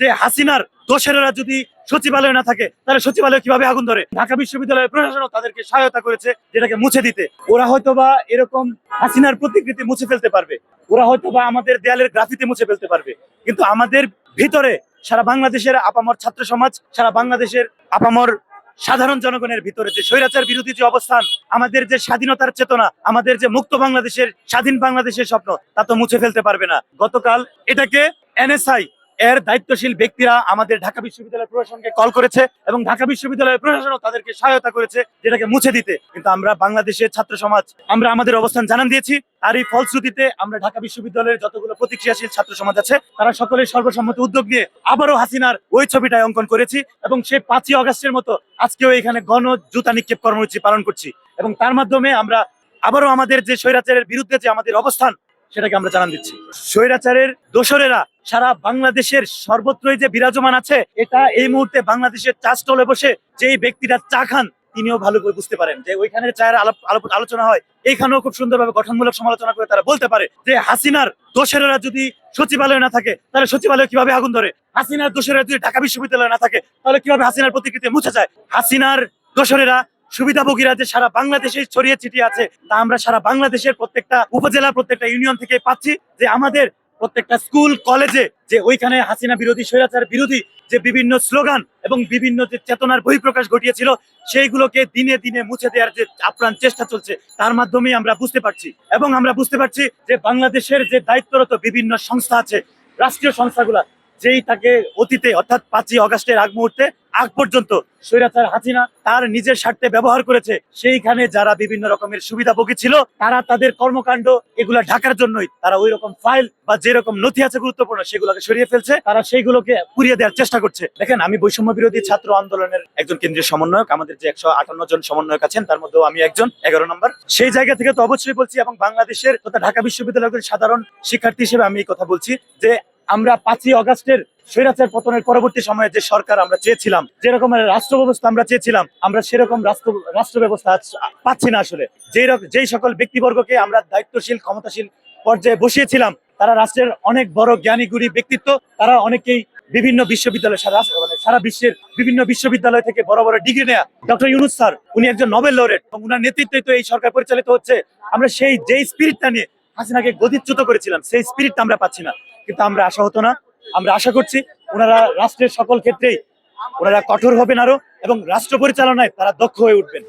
যে হাসিনার দোষেরা যদি সচিবালয়ে না থাকে, তাহলে সচিবালয়ে কীভাবে আগুন ধরে? ঢাকা বিশ্ববিদ্যালয়ের প্রশাসনও তাদেরকে সহায়তা করেছে যেটাকে মুছে দিতে। ওরা হয়তোবা এরকম হাসিনার প্রতিকৃতি মুছে ফেলতে পারবে। ওরা হয়তোবা আমাদের দেয়ালের গ্রাফিতে মুছে ফেলতে পারবে। কিন্তু আমাদের ভিতরে সারা বাংলাদেশের আপামর ছাত্র সমাজ, সারা বাংলাদেশের আপামর সাধারণ জনগণের ভিতরে যে স্বৈরাচার বিরোধী যে অবস্থান, আমাদের যে স্বাধীনতার চেতনা, আমাদের যে মুক্ত বাংলাদেশের, স্বাধীন বাংলাদেশের স্বপ্ন, তা তো মুছে ফেলতে পারবে না। গতকাল এটাকে এনএসআই এর দায়িত্বশীল ব্যক্তিরা আমাদের ঢাকা বিশ্ববিদ্যালয় প্রশাসনকে কল করেছে এবং ঢাকা বিশ্ববিদ্যালয়ের প্রশাসনও তাদেরকে সহায়তা করেছে যেটাকে মুছে দিতে। কিন্তু আমরা বাংলাদেশের ছাত্র সমাজ, আমরা আমাদের অবস্থান জানান দিয়েছি। আর এই ফলশ্রুতিতে আমরা ঢাকা বিশ্ববিদ্যালয়ের যতগুলো প্রতিক্রিয়াশীল ছাত্র সমাজ আছে, তারা সকলে সর্বসম্মত উদ্যোগ নিয়ে আবারও হাসিনার ওই ছবিটায় অঙ্কন করেছি এবং সেই পাঁচই অগস্টের মতো আজকেও এখানে গণ জুতা নিক্ষেপ কর্মসূচি পালন করছি এবং তার মাধ্যমে আমরা আবারও আমাদের যে স্বৈরাচারের বিরুদ্ধে যে আমাদের অবস্থান, সেটাকে আমরা জানান দিচ্ছি। স্বৈরাচারের দোসরেরা সারা বাংলাদেশের সর্বত্রই যে বিরাজমান আছে, এটা এই মুহূর্তে বাংলাদেশের চা স্টলে বসে যেই ব্যক্তিরা চা খান, তিনিও ভালো করে বুঝতে পারেন যে ওইখানে চায়ের আলোচনা হয়, এইখানেও খুব সুন্দরভাবে গঠনমূলক সমালোচনা করে তারা বলতে পারে যে হাসিনার দোষেরা যদি সচিবালয়ে না থাকে, তাহলে সচিবালয় কীভাবে আগুন ধরে? হাসিনার দোষেরা যদি ঢাকা বিশ্ববিদ্যালয় না থাকে, তাহলে কীভাবে হাসিনার প্রতিকৃতি মুছে যায়? হাসিনার দোষরেরা, সুবিধাভোগীরা যে সারা বাংলাদেশে ছড়িয়ে ছিটিয়ে আছে, তা আমরা সারা বাংলাদেশের প্রত্যেকটা উপজেলা প্রত্যেকটা ইউনিয়ন থেকে পাচ্ছি যে আমাদের প্রত্যেকটা স্কুল, কলেজে যে ওইখানে হাসিনা বিরোধী, স্বৈরাচার বিরোধী যে বিভিন্ন স্লোগান এবং বিভিন্ন যে চেতনার বহিঃপ্রকাশ ঘটিয়েছিল, সেইগুলোকে দিনে দিনে মুছে দেওয়ার যে আপ্রাণ চেষ্টা চলছে, তার মাধ্যমেই আমরা বুঝতে পারছি। এবং আমরা বুঝতে পারছি যে বাংলাদেশের যে দায়িত্বরত বিভিন্ন সংস্থা আছে, রাষ্ট্রীয় সংস্থাগুলা যেই তাকে অতীতে, অর্থাৎ পাঁচই অগাস্টের আগ মুহূর্তে, আগ পর্যন্ত স্বৈরাচার হাসিনা তার নিজের স্বার্থে ব্যবহার করেছে। সেইখানে যারা বিভিন্ন রকমের সুবিধাভোগী ছিল, তারা তাদের কর্মকাণ্ড এগুলা ঢাকার জন্যই, তারা ওই রকম ফাইল বা যেরকম নথি আছে গুরুত্বপূর্ণ, সেগুলোকে সরিয়ে ফেলছে। তারা সেইগুলোকে পুড়িয়ে দেওয়ার চেষ্টা করছে। দেখেন, আমি বৈষম্য বিরোধী ছাত্র আন্দোলনের একজন কেন্দ্রীয় সমন্বয়ক, আমাদের যে একশো আটান্ন জন সমন্বয়ক আছেন, তার মধ্যেও আমি একজন, এগারো নম্বর। সেই জায়গা থেকে তো অবশ্যই বলছি, এবং বাংলাদেশের তথা ঢাকা বিশ্ববিদ্যালয়ের সাধারণ শিক্ষার্থী হিসেবে আমি এই কথা বলছি যে আমরা পাঁচই অগাস্টের স্বৈরাচার পতনের পরবর্তী সময়ে যে সরকার আমরা চেয়েছিলাম যেরকম রাষ্ট্র ব্যবস্থা আমরা চেয়েছিলাম, আমরা সেরকম রাষ্ট্র রাষ্ট্র ব্যবস্থা পাচ্ছি না আসলে। যেই যেই সকল ব্যক্তিবর্গকে আমরা দায়িত্বশীল, ক্ষমতাশীল পর্যায়ে বসিয়েছিলাম, তারা রাষ্ট্রের অনেক বড় জ্ঞানী গুণী ব্যক্তিত্ব, তারা অনেকেই বিভিন্ন বিশ্ববিদ্যালয় সারা মানে সারা বিশ্বের বিভিন্ন বিশ্ববিদ্যালয় থেকে বড় বড় ডিগ্রি নেয়া ডক্টর ইউনুস স্যার, উনি একজন নোবেল লরেট এবং উনার নেতৃত্বে তো এই সরকার পরিচালিত হচ্ছে। আমরা সেই, যেই স্পিরিটটা নিয়ে হাসিনাকে গদিচ্যুত করেছিলাম, সেই স্পিরিটটা আমরা পাচ্ছি না। কিন্তু আমরা আশা হতো না। আমরা আশা করছি ওনারা রাষ্ট্রের সকল ক্ষেত্রেই ওনারা কঠোর হবেন আরও এবং রাষ্ট্র পরিচালনায় তারা দক্ষ হয়ে উঠবেন।